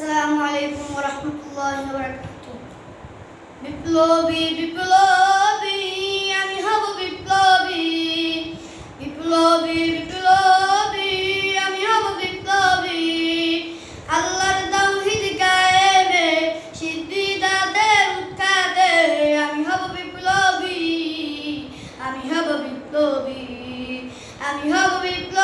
আসসালামু আলাইকুম ওয়া রাহমাতুল্লাহি ওয়া বারাকাতুহু বিপ্লবী বিপ্লবী, আমি হব বিপ্লবী। বিপ্লবী বিপ্লবী, আমি হব বিপ্লবী। আল্লাহর তাওহীদ কায়েমে সিদ্ধিদাতে উৎখাতে, আমি হব বিপ্লবী, আমি হব বিপ্লবী, আমি হব বিপ্লবী।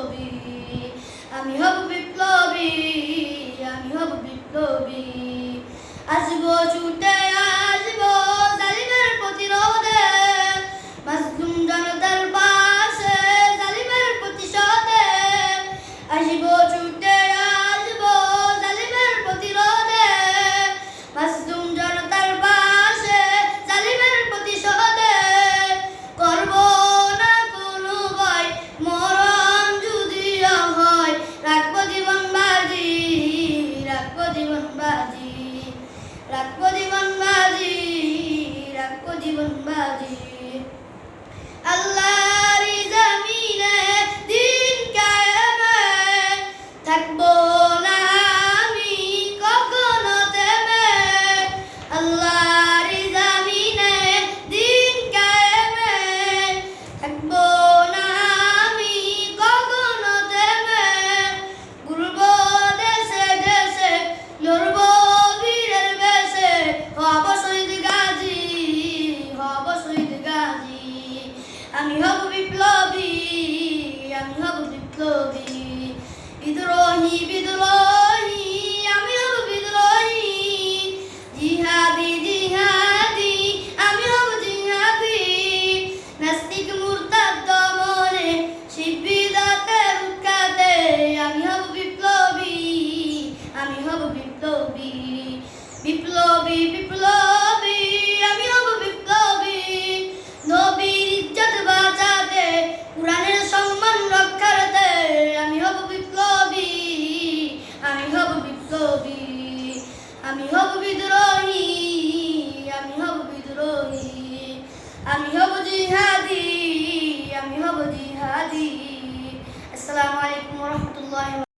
বিপ্লবী আমি হব বিপ্লবী আমি হব বিপ্লবী। আসব ছুটে বাজি রাখবো জীবন বাজি রাখবো জীবন বাজি আমি হব বিপ্লবী আমি হব বিপ্লবী বিদ্রোহী বিদ্রোহী হব বিদ্রোহী আমি হব বিদ্রোহী। আমি হব জিহাদি আমি হব জিহাদি। আসসালামু আলাইকুম রাহমাতুল্লাহি